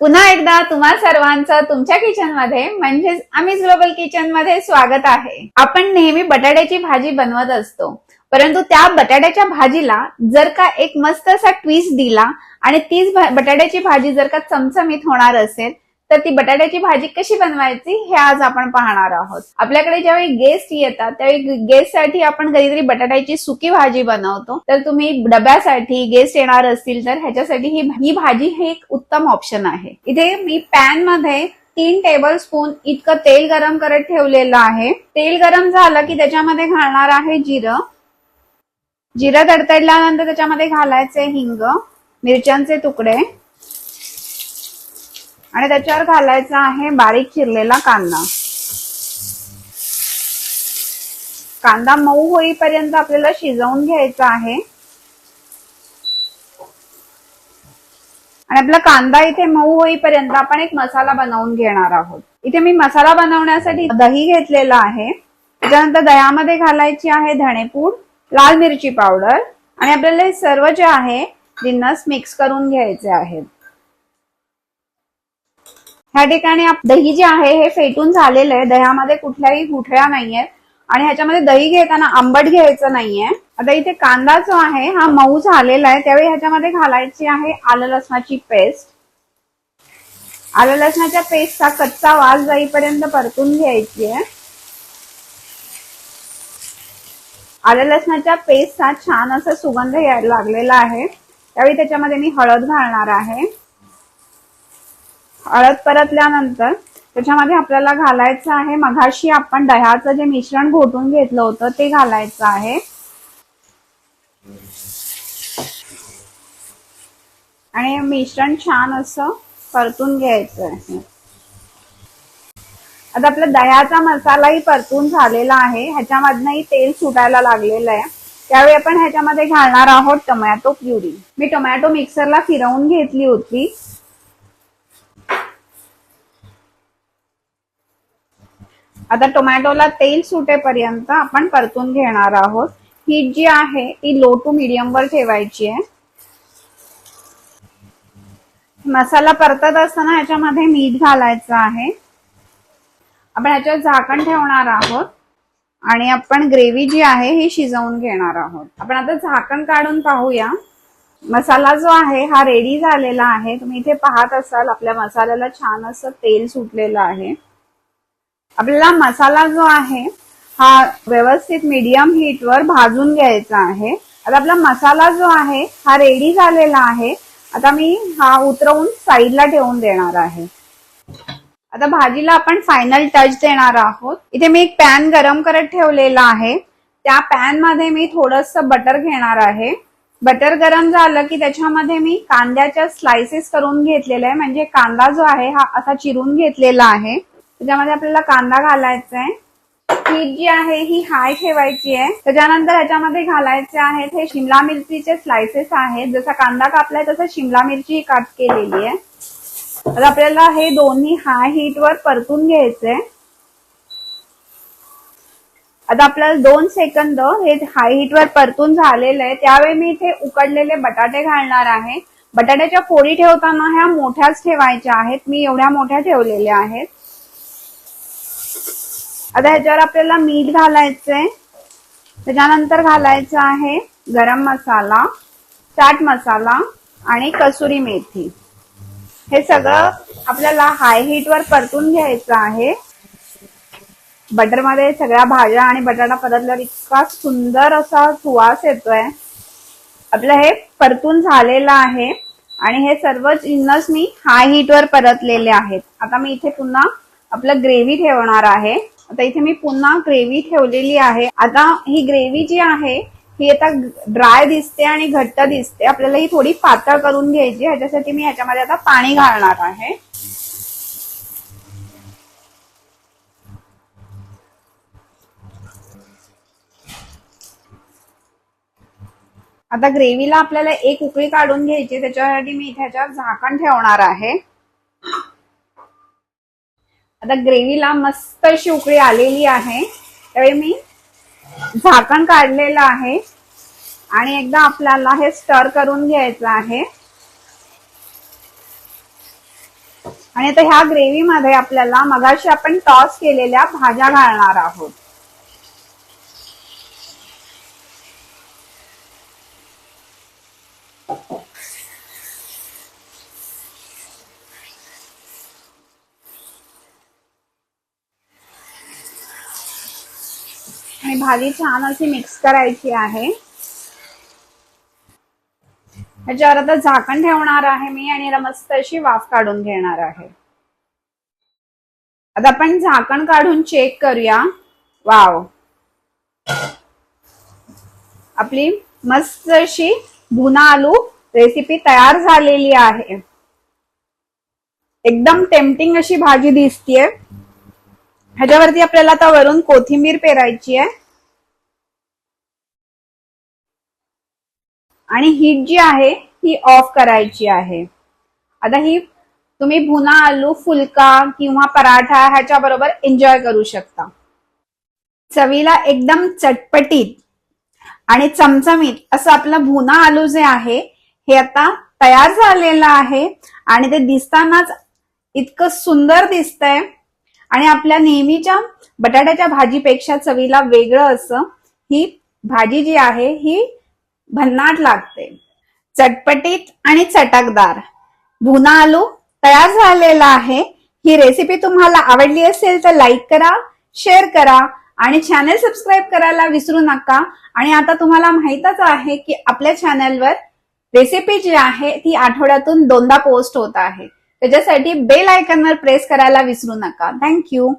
पुन्हा एकदा तुम्हा सर्वांचं तुमच्या किचनमध्ये म्हणजेच आम्ही ग्लोबल किचनमध्ये स्वागत आहे. आपण नेहमी बटाट्याची भाजी बनवत असतो. परंतु त्या बटाट्याच्या भाजीला जर का एक मस्त असा ट्विस्ट दिला आणि तीच बटाट्याची भाजी जर का चमचमीत होणार असेल तर ती बटाट्याची भाजी कशी बनवायची हे आज आपण पाहणार आहोत. आपल्याकडे ज्यावेळी गेस्ट येतात त्यावेळी गेस्टसाठी आपण कधीतरी बटाट्याची सुकी भाजी बनवतो. तर तुम्ही डब्यासाठी गेस्ट येणार असतील तर ह्याच्यासाठी ही ही भाजी हे एक उत्तम ऑप्शन आहे. इथे मी पॅनमध्ये तीन टेबल स्पून इतकं तेल गरम करत ठेवलेलं आहे. तेल गरम झालं की त्याच्यामध्ये घालणार आहे जिरं. जिरं तडतडल्यानंतर त्याच्यामध्ये घालायचे हिंग मिरच्यांचे तुकडे. आणि त्याच्यावर घालायचा आहे बारीक चिरलेला कांदा. कांदा मऊ होईपर्यंत आपल्याला शिजवून घ्यायचा आहे. आणि आपला कांदा इथे मऊ होईपर्यंत आपण एक मसाला बनवून घेणार आहोत. इथे मी मसाला बनवण्यासाठी दही घेतलेला आहे. त्याच्यानंतर दह्यामध्ये घालायची आहे धणेपूड लाल मिरची पावडर आणि आपल्याला हे सर्व जे आहे जिन्नस मिक्स करून घ्यायचे आहेत. ह्या ठिकाणी दही जे आहे हे फेटून झालेलं आहे. दह्यामध्ये कुठल्याही गुठळ्या नाहीये आणि ह्याच्यामध्ये दही घेताना आंबट घ्यायचं नाहीये. आता इथे कांदा जो आहे हा मऊ झालेला आहे. त्यावेळी ह्याच्यामध्ये घालायची आहे आलं लसणाची पेस्ट. आलं लसणाच्या पेस्टचा कच्चा वास जाईपर्यंत परतून घ्यायची आहे. आलं लसणाच्या पेस्टचा छान असा सुगंध यायला लागलेला आहे. त्यावेळी त्याच्यामध्ये मी हळद घालणार आहे. हळद परतल्यानंतर त्याच्यामध्ये आपल्याला घालायचं आहे मघाशी आपण दह्याचं जे मिश्रण घोटून घेतलं होतं ते घालायचं आहे. आणि मिश्रण छान असं परतून घ्यायचं आहे. आता आपला दह्याचा मसालाही परतून झालेला आहे. ह्याच्यामधनंही तेल सुटायला लागलेलं आहे. त्यावेळी आपण ह्याच्यामध्ये घालणार आहोत टोमॅटो प्युरी. मी टोमॅटो मिक्सरला फिरवून घेतली होती. आता टोमॅटोला तेल सुटेपर्यंत आपण परतून घेणार आहोत. ही जी आहे ती लो टू मिडियम वर ठेवायची आहे. मसाला परतत असताना ह्याच्यामध्ये मीठ घालायचं आहे. आपण ह्याच्यावर झाकण ठेवणार आहोत. आणि आपण ग्रेव्ही जी आहे ही शिजवून घेणार आहोत. आपण आता झाकण काढून पाहूया. मसाला जो आहे हा रेडी झालेला आहे. तुम्ही इथे पाहत असाल आपल्या मसाल्याला छान असं तेल सुटलेलं आहे. आपल्याला मसाला जो आहे हा व्यवस्थित मीडियम हीटवर भाजून घ्यायचा आहे. आता आपला मसाला जो आहे हा रेडी झालेला आहे. आता मी हा उतरवून साईडला ठेवून देणार आहे. आता भाजीला आपण फायनल टच देणार आहोत. इथे मी एक पॅन गरम करत ठेवलेला आहे. त्या पॅनमध्ये मी थोडस बटर घेणार आहे. बटर गरम झालं की त्याच्यामध्ये मी कांद्याच्या स्लाइसेस करून घेतलेलं आहे. म्हणजे कांदा जो आहे हा असा चिरून घेतलेला आहे. त्याच्यामध्ये आपल्याला कांदा घालायचा आहे. ही जी आहे ही हाय ठेवायची आहे. त्याच्यानंतर ह्याच्यामध्ये घालायचे आहेत हे शिमला मिरचीचे स्लायसेस आहेत. जसा कांदा कापलाय तसं शिमला मिरची कट केलेली आहे. तर आपल्याला हे दोन्ही हाय हीट वर परतून घ्यायचे आता आपल्याला दोन सेकंद हे हाय हीट वर परतून झालेलं आहे. त्यावेळी मी इथे उकडलेले बटाटे घालणार आहे. बटाट्याच्या फोडी ठेवताना ह्या मोठ्याच ठेवायच्या आहेत. मी एवढ्या मोठ्या ठेवलेल्या आहेत. आता ह्याच्यावर आपल्याला मीठ घालायचंय. त्याच्यानंतर घालायचं आहे गरम मसाला चाट मसाला आणि कसुरी मेथी. हे सगळं आपल्याला हाय हीट वर परतून घ्यायचं आहे. बटरमध्ये सगळ्या भाज्या आणि बटाटा परतल्यावर इतका सुंदर असा सुवास येतोय. आपलं हे परतून झालेलं आहे आणि हे सर्व जिन्नस मी हाय हीट वर परतलेले आहेत. आता मी इथे पुन्हा आपलं ग्रेव्ही ठेवणार आहे. आता इथे मी पुन्हा ग्रेव्ही ठेवलेली आहे. आता ही ग्रेव्ही जी आहे ही आता ड्राय दिसते आणि घट्ट दिसते. आपल्याला ही थोडी पातळ करून घ्यायची ह्याच्यासाठी मी ह्याच्यामध्ये आता पाणी घालणार आहे. आता ग्रेव्हीला आपल्याला एक उकळी काढून घ्यायची त्याच्यासाठी मी इथे ह्याच्यावर झाकण ठेवणार आहे. आता ग्रेव्हीला मस्त अशी उकळी आलेली आहे. त्यावेळी मी झाकण काढलेलं आहे. आणि एकदा आपल्याला हे स्टर करून घ्यायचं आहे. आणि आता ह्या ग्रेव्ही मध्ये आपल्याला मगाशी आपण टॉस केलेल्या भाज्या घालणार आहोत. आणि भाजी छान अशी मिक्स करायची आहे. ह्याच्यावर आता झाकण ठेवणार आहे मी आणि याला मस्त अशी वाफ काढून घेणार आहे. आता आपण झाकण काढून चेक करूया. वाव आपली मस्त अशी भुना आलू रेसिपी तयार झालेली आहे. एकदम टेम्पटिंग अशी भाजी दिसतीये. ह्याच्यावरती आपल्याला आता वरून कोथिंबीर पेरायची आहे. आणि हीट जी आहे ही ऑफ करायची आहे. आता ही तुम्ही भुना आलू फुलका किंवा पराठा ह्याच्या बरोबर एन्जॉय करू शकता. चवीला एकदम चटपटीत आणि चमचमीत असं आपलं भुना आलू जे आहे हे आता तयार झालेलं आहे. आणि ते दिसतानाच इतकं सुंदर दिसतंय. आणि आपल्या नेहमीच्या बटाट्याच्या भाजीपेक्षा चवीला वेगळं असं ही भाजी जी आहे ही भन्नाट लागते. चटपटीत आणि चटकदार. भुना आलू तयार झालेला आहे. ही रेसिपी तुम्हाला आवडली असेल तर लाईक करा शेअर करा आणि चॅनल सबस्क्राईब करायला विसरू नका. आणि आता तुम्हाला माहीतच आहे की आपल्या चॅनलवर रेसिपी जी आहे ती आठवड्यातून दोनदा पोस्ट होत आहे. त्याच्यासाठी बेल आयकॉनवर प्रेस करायला विसरू नका. थँक्यू